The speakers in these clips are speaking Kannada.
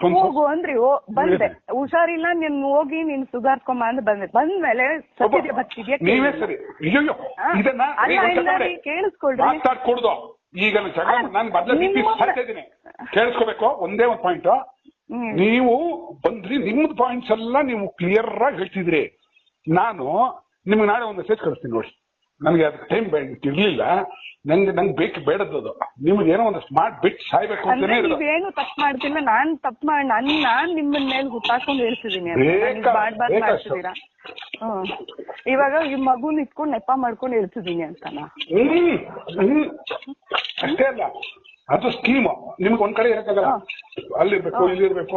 ಹೋಗು ಅಂದ್ರಿ ಬಂದೆ. ಹುಷಾರಿಲ್ಲ ನಿನ್ ಹೋಗಿ ನೀನ್ ಸುಧಾರ್ಕೊಂಬ ಅಂತ ಬಂದೆ. ಬಂದ್ಮೇಲೆ ಸತ್ಯದೆ ನೀವೇ ಸರಿ. ಅಯ್ಯೋ ಇದನ್ನ ಕೇಳಿಸ್ಕೊಳ್ರಿ. ಮಾತಾಡ್ಕೊಡ್ದು. ಈಗ ನಾನು ಜಗಳ ಅಲ್ಲ, ನಾನು ಬದಲ ನಿಮ್ಮ- ಸಾಯ್ತಾ ಇದ್ದೀನಿ. ಕೇಳಿಸ್ಕೋಬೇಕು? ಒಂದೇ ಒಂದು ಪಾಯಿಂಟ್ ನೀವು ಬಂದ್ರಿ ನಿಮ್ದು ಪಾಯಿಂಟ್ಸ್ ಎಲ್ಲ ನೀವು ಕ್ಲಿಯರ್ ಆಗಿ ಹೇಳ್ತಿದ್ರಿ. ನಾನು ನಿಮ್ಗೆ ನಾಳೆ ಒಂದು ಮೆಸೇಜ್ ಕಳಿಸ್ತೀನಿ ನೋಡಿ. ನನಗೆ ಅದು ಟೈಮ್ ಇರ್ಲಿಲ್ಲ. ನಂಗೆ ನಂಗೆ ಬೇಕು ಬೇಡದ್ದು ನಿಮ್ಗೆ ಏನೋ ಒಂದು ಸ್ಮಾರ್ಟ್ ಬಿಟ್ ಸಾಯ್ಬೇಕು ಏನು ಅಂತಾನೆ ಇರೋದು. ನೀವೇನು ತಪ್ಪು ಮಾಡ್ತಿಲ್ಲ ನಾನ್ ತಪ್ಪು ಮಾಡಿ ನನ್ ನಾನ್ ನಿಮ್ಮನ್ ಮೇಲೆ ಹುಟ್ಟಾಕೊಂಡು ಹೇಳ್ತಿದ್ದೀನಿ ಮಾಡ್ಬಾರ್ದು. ಮಾಡ್ತಿದ್ದೀರಾ? ಇವಾಗ ಈ ಮಗುನ್ ಇಟ್ಕೊಂಡು ನೆಪ ಮಾಡ್ಕೊಂಡು ಹೇಳ್ತಿದ್ದೀನಿ ಅಂತನಾ? ಅಷ್ಟೇ ಅಲ್ಲ ಅದು ಸ್ಕೀಮ್ ನಿಮ್ಗೆ ಒಂದ್ ಕಡೆ ಇರಕ್ಕಾಗಲ್ಲ ಅಲ್ಲಿರ್ಬೇಕು ಇಲ್ಲಿರ್ಬೇಕು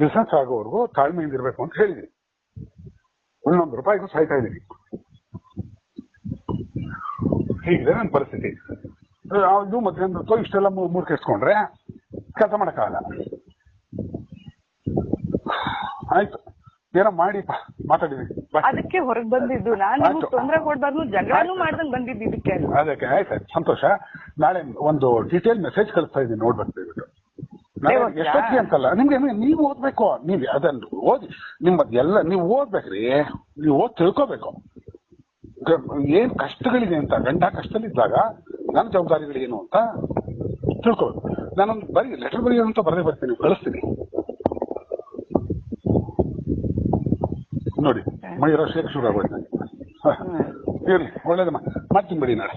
ಬಿಸ್ನೆಸ್ ಆಗೋವರೆಗೂ ತಾಳ್ಮೆಯಿಂದ ಇರಬೇಕು ಅಂತ ಹೇಳಿದ್ರಿ ಒಂದೊಂದು ರೂಪಾಯಿಗೂ ಸಾಯ್ತಾ ಇದ್ದೀನಿ ಹೀಗಿದೆ ನನ್ನ ಪರಿಸ್ಥಿತಿ. ಅದು ಮಧ್ಯಾಹ್ನ ಇಷ್ಟೆಲ್ಲ ಮೂರ್ ಕೆಡ್ಸ್ಕೊಂಡ್ರೆ ಕೆಲಸ ಮಾಡಕ್ಕಾಗಲ್ಲ. ಆಯ್ತು. ಏನೋ ಮಾಡಿ ಮಾತಾಡಿದ್ವಿ. ಅದಕ್ಕೆ ಹೊರಗ್ ಬಂದಿದ್ದು. ನಾನು. ತೊಂದ್ರೆ ಕೊಡ್ಬಾರ್ದು ಜಗಳನೂ ಮಾಡ್ದಂಗ್ ಬಂದಿದ್ದು ಇದಕ್ಕೆ. ಅದಕ್ಕೆ ಆಯ್ತು ಸಂತೋಷ. ನಾಳೆ ಒಂದು ಡೀಟೇಲ್ ಮೆಸೇಜ್ ಕಳಿಸ್ತಾ ಇದ್ದೀನಿ ನೋಡ್ಬೇಕು ಎಷ್ಟೊತ್ತಿಗೆ ಅಂತಲ್ಲ? ನಿಮ್ಗೆ ನೀವು ಓದ್ಬೇಕು? ನೀವು ಅದನ್ನು ಓದಿ ನಿಮ್ಮದ್ ಎಲ್ಲ ನೀವು ಓದ್ಬೇಕ್ರಿ. ನೀವು ಓದ್ ತಿಳ್ಕೊಬೇಕು. ಏನ್ ಕಷ್ಟಗಳಿದೆ ಅಂತ ಗಂಡ ಕಷ್ಟದಲ್ಲಿದ್ದಾಗ ನನ್ನ ಏನು ಅಂತ ತಿಳ್ಕೊಬೇಕು. ನಾನೊಂದು ಬರೀ ಲೆಟರ್ ಬರೆಯೋದು ಅಂತ ಬರದೇ ಬರ್ತೀನಿ ಕಳಿಸ್ತೀನಿ. ನೋಡಿ ಮೈರ ಶೇಕ್ ಶುರು ಆಗೋಯ್ತು ನನಗೆ. ಇರ್ಲಿ ಒಳ್ಳೇದಮ್ಮ. ಮಾಡ್ತೀನಿ ಬಿಡಿ ನಾಳೆ.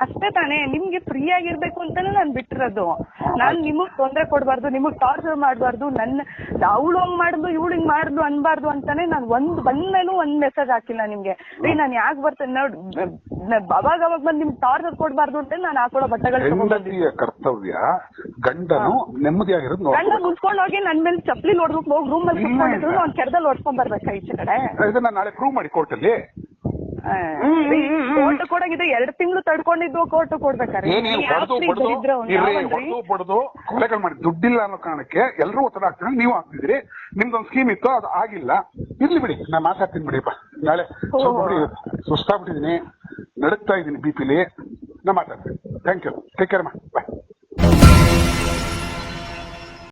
ಅಷ್ಟೇ ತಾನೇ ನಿಮ್ಗೆ ಫ್ರೀ ಆಗಿರ್ಬೇಕು ಅಂತಾನೆ ನಾನ್ ಬಿಟ್ಟಿರೋದು. ನಾನ್ ನಿಮಗ್ ತೊಂದ್ರೆ ಕೊಡ್ಬಾರ್ದು ನಿಮಗ್ ಟಾರ್ಚರ್ ಮಾಡ್ಬಾರ್ದು ನನ್ನ ಅವಳು ಹಂಗ್ ಮಾಡಿದ್ಲು ಇವಳು ಹಿಂಗ್ ಮಾಡಿದ್ಲು ಅನ್ಬಾರ್ದು ಅಂತಾನೆ ನಾನ್ ಒಂದ್ ಬಂದ್ಮೇಲೂ ಒಂದ್ ಮೆಸೇಜ್ ಹಾಕಿಲ್ಲ ನಿಮ್ಗೆ. ರೀ ನಾನ್ ಯಾಕ್ ಬರ್ತೇನೆ ನೋಡ್ ಅವಾಗ ಅವಾಗ ಬಂದ್ ನಿಮ್ಗೆ ಟಾರ್ಚರ್ ಕೊಡ್ಬಾರ್ದು ಅಂತ ನಾನು ಹಾಕೊಳ್ಳೋ ಬಟ್ಟೆಗಳು ಕರ್ತವ್ಯ ಗಂಡನು ನೆಮ್ಮದಿಯಾಗಿರೋದು ಗಂಡ ಮುಚ್ಕೊಂಡ್ ಹೋಗಿ ನನ್ ಮೇಲೆ ಚಪ್ಪಲಿ ನೋಡ್ಬೇಕು ಹೋಗಿ ರೂಮ್ ಅಲ್ಲಿ ಕುತ್ಕೊಂಡಿದ್ರು. ಅವ್ನ್ ಕೆರದಲ್ಲಿ ಹೊಡ್ಕೊಂಡ್ ಬರ್ಬೇಕಾ ಈಚೆ ಕಡೆ? ನಾಳೆ ಪ್ರೂವ್ ಮಾಡಿ ಕೋರ್ಟಲ್ಲಿ ಕೋರ್ಟ್ ಕೊಡಂಗಿದ್ರೆ ಎರಡ್ ತಿಂಗಳು ತಡ್ಕೊಂಡಿದ್ದು ಕೋರ್ಟ್ ಕೊಡ್ಬೇಕಾರೆ. ಏನೇನು ಹೊಡೆದು ಬಡ್ದು ಇರ್ರಿ ಹೊಡೆದು ಬಡ್ದು ಕೊಲೆಗಳು ಮಾಡಿ. ದುಡ್ಡಿಲ್ಲ ಅನ್ನೋ ಕಾರಣಕ್ಕೆ ಎಲ್ಲರೂ ಒತ್ತಡ ಹಾಕ್ತಾರೆ ನೀವು ಹಾಕ್ತಿದ್ರಿ ನಿಮ್ದೊಂದು ಸ್ಕೀಮ್ ಇತ್ತು ಅದು ಆಗಿಲ್ಲ. ಇರ್ಲಿ ಬಿಡಿ ನಾ ಮಾತಾಡ್ತೀನಿ ಬಿಡಿಪ್ಪ ನಾಳೆ ಸುಸ್ತಾಗ್ಬಿಟ್ಟಿದೀನಿ. ನಡುಕ್ತಾ ಇದ್ದೀನಿ ಬಿ ಪಿಲಿ ನಾ ಮಾತಾಡ್ತೀನಿ. ಥ್ಯಾಂಕ್ ಯು ಟೇಕ್ ಕೇರ್ ಮಾ.